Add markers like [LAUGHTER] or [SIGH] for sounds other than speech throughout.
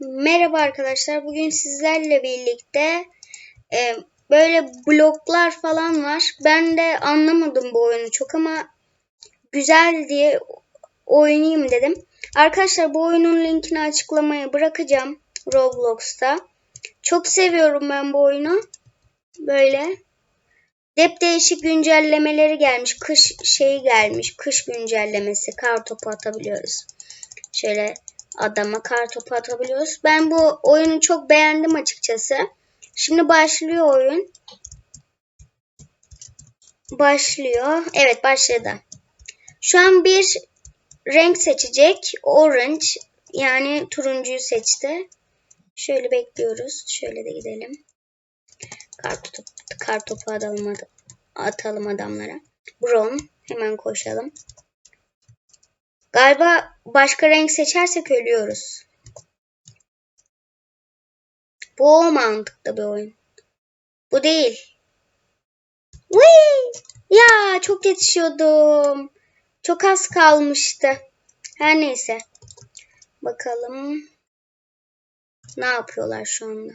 Merhaba arkadaşlar. Bugün sizlerle birlikte e, böyle bloklar falan var. Ben de anlamadım bu oyunu çok ama güzel diye oynayayım dedim. Arkadaşlar bu oyunun linkini açıklamaya bırakacağım Roblox'ta. Çok seviyorum ben bu oyunu. Böyle. Dep değişik güncellemeleri gelmiş. Kış şeyi gelmiş. Kış güncellemesi. Kar topu atabiliyoruz. Şöyle adama kar topu atabiliyoruz. Ben bu oyunu çok beğendim açıkçası. Şimdi başlıyor oyun. Başlıyor. Evet başladı. Şu an bir renk seçecek. Orange. Yani turuncuyu seçti. Şöyle bekliyoruz. Şöyle de gidelim. Kar topu, kar topu atalım, atalım adamlara. Brown. Hemen koşalım. Galiba başka renk seçersek ölüyoruz. Bu o mantıklı bir oyun. Bu değil. Whee! Ya çok yetişiyordum. Çok az kalmıştı. Her neyse. Bakalım. Ne yapıyorlar şu anda?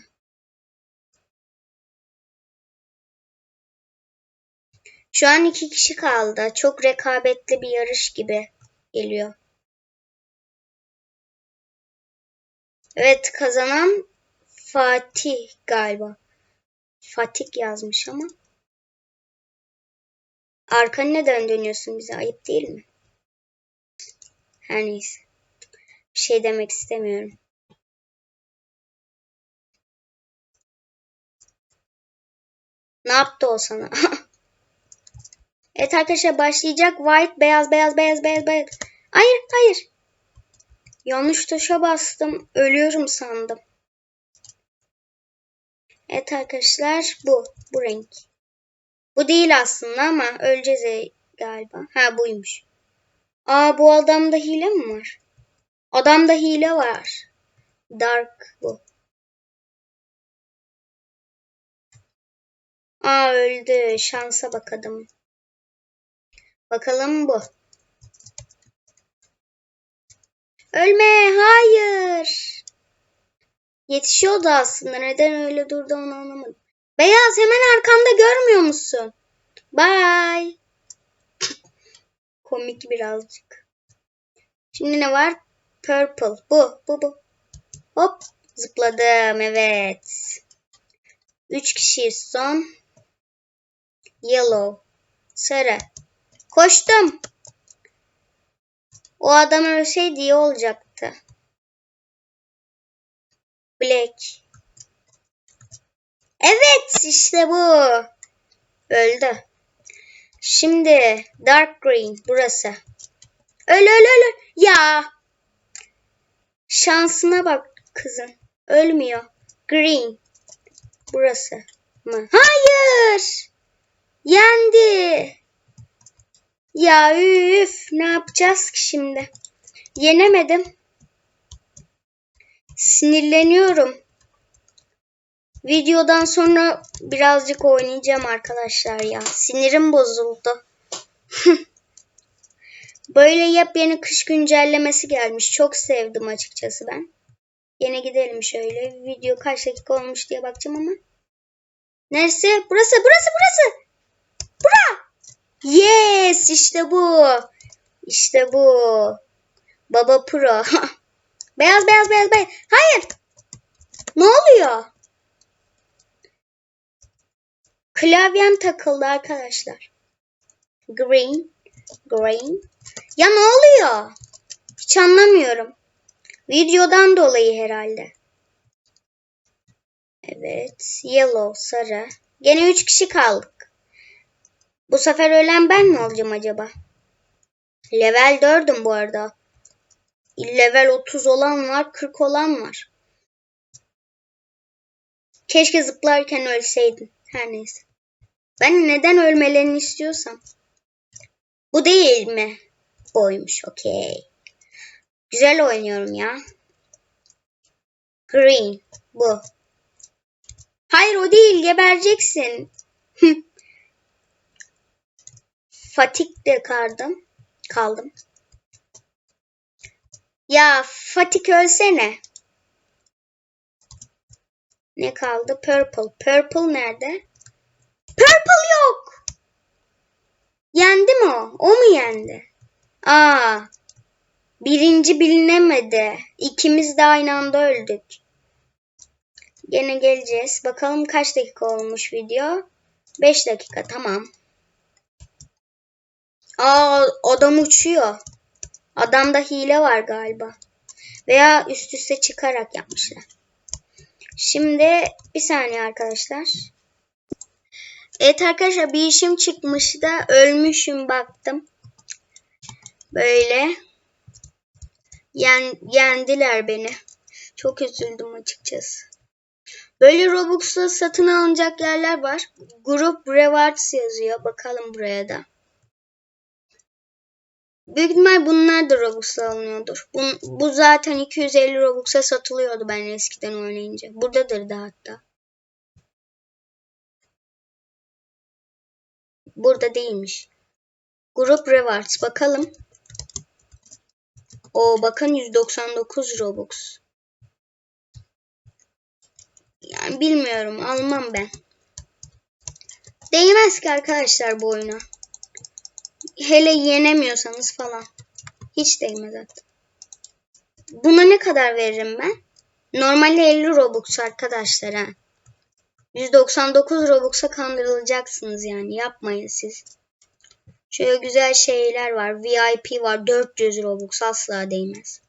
Şu an iki kişi kaldı. Çok rekabetli bir yarış gibi geliyor. Evet kazanan Fatih galiba. Fatih yazmış ama. Arkanı neden dönüyorsun bize? Ayıp değil mi? Her neyse. Bir şey demek istemiyorum. Ne yaptı o sana? [LAUGHS] evet arkadaşlar başlayacak. White, beyaz, beyaz, beyaz, beyaz, beyaz. Hayır, hayır. Yanlış tuşa bastım. Ölüyorum sandım. Evet arkadaşlar bu. Bu renk. Bu değil aslında ama öleceğiz galiba. Ha buymuş. Aa bu adamda hile mi var? Adamda hile var. Dark bu. Aa öldü. Şansa bakalım. Bakalım bu. Ölme, hayır. Yetişiyordu aslında. Neden öyle durdu onu anlamadım. Beyaz hemen arkanda görmüyor musun? Bye. Komik birazcık. Şimdi ne var? Purple. Bu, bu, bu. Hop. Zıpladım. Evet. Üç kişiyiz son. Yellow. Sarı. Koştum. O adam ölseydi iyi olacaktı. Black. Evet işte bu. Öldü. Şimdi dark green burası. Öl öl öl. Ya. Şansına bak kızın. Ölmüyor. Green. Burası mı? Hayır. Yendi. Ya üf ne yapacağız ki şimdi? Yenemedim. Sinirleniyorum. Videodan sonra birazcık oynayacağım arkadaşlar ya. Sinirim bozuldu. [LAUGHS] Böyle yepyeni kış güncellemesi gelmiş. Çok sevdim açıkçası ben. Yine gidelim şöyle. Video kaç dakika olmuş diye bakacağım ama. Neresi? Burası, burası, burası. Bura. Yes, işte bu. İşte bu. Baba Pro. [LAUGHS] beyaz, beyaz, beyaz, beyaz. Hayır. Ne oluyor? Klavyem takıldı arkadaşlar. Green. Green. Ya ne oluyor? Hiç anlamıyorum. Videodan dolayı herhalde. Evet. Yellow, sarı. Gene üç kişi kaldık. Bu sefer ölen ben mi olacağım acaba? Level 4'üm bu arada. Level 30 olan var, 40 olan var. Keşke zıplarken ölseydim. Her neyse. Ben neden ölmelerini istiyorsam. Bu değil mi? Oymuş. Okey. Güzel oynuyorum ya. Green. Bu. Hayır o değil. Gebereceksin. [LAUGHS] Fatik'te kaldım. Kaldım. Ya Fatik ölsene. Ne kaldı? Purple. Purple nerede? Purple yok. Yendi mi o? O mu yendi? Aa. Birinci bilinemedi. İkimiz de aynı anda öldük. Gene geleceğiz. Bakalım kaç dakika olmuş video. 5 dakika tamam. Aa adam uçuyor. Adamda hile var galiba. Veya üst üste çıkarak yapmışlar. Şimdi bir saniye arkadaşlar. Evet arkadaşlar bir işim çıkmıştı. Ölmüşüm baktım. Böyle. Yen, yendiler beni. Çok üzüldüm açıkçası. Böyle Robux'ta satın alınacak yerler var. Grup Rewards yazıyor. Bakalım buraya da. Büyük ihtimal bunlar da Robux'la alınıyordur. Bu, bu zaten 250 Robux'a satılıyordu ben eskiden oynayınca. Buradadır da hatta. Burada değilmiş. Grup Rewards. Bakalım. O bakın 199 Robux. Yani bilmiyorum. Almam ben. Değmez ki arkadaşlar bu oyuna. Hele yenemiyorsanız falan. Hiç değmez zaten. Buna ne kadar veririm ben? Normalde 50 Robux arkadaşlar ha. 199 Robux'a kandırılacaksınız yani. Yapmayın siz. Şöyle güzel şeyler var. VIP var. 400 Robux asla değmez.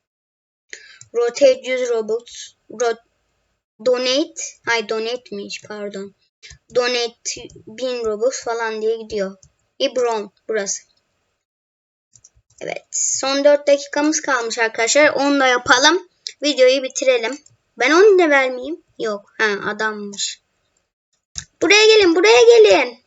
Rotate 100 Robux. Rot donate. Hay donate'miş pardon. Donate 1000 Robux falan diye gidiyor. Ibron burası. Evet. Son 4 dakikamız kalmış arkadaşlar. Onu da yapalım. Videoyu bitirelim. Ben onu da vermeyeyim. Yok. Ha adammış. Buraya gelin. Buraya gelin.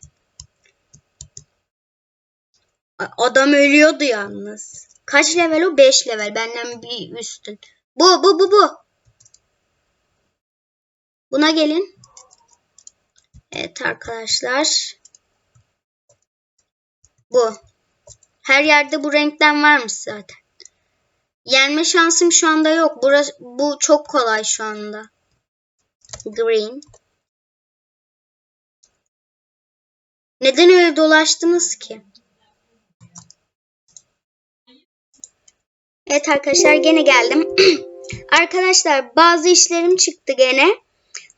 Adam ölüyordu yalnız. Kaç level o? 5 level. Benden bir üstün. Bu bu bu bu. Buna gelin. Evet arkadaşlar. Bu. Her yerde bu renkten varmış zaten. Yenme şansım şu anda yok. Burası, bu çok kolay şu anda. Green. Neden öyle dolaştınız ki? Evet arkadaşlar gene geldim. [CLEARS THROAT] arkadaşlar bazı işlerim çıktı gene.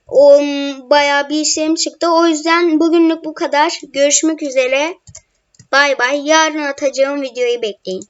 O bayağı bir işlerim çıktı. O yüzden bugünlük bu kadar. Görüşmek üzere. Bay bay. Yarın atacağım videoyu bekleyin.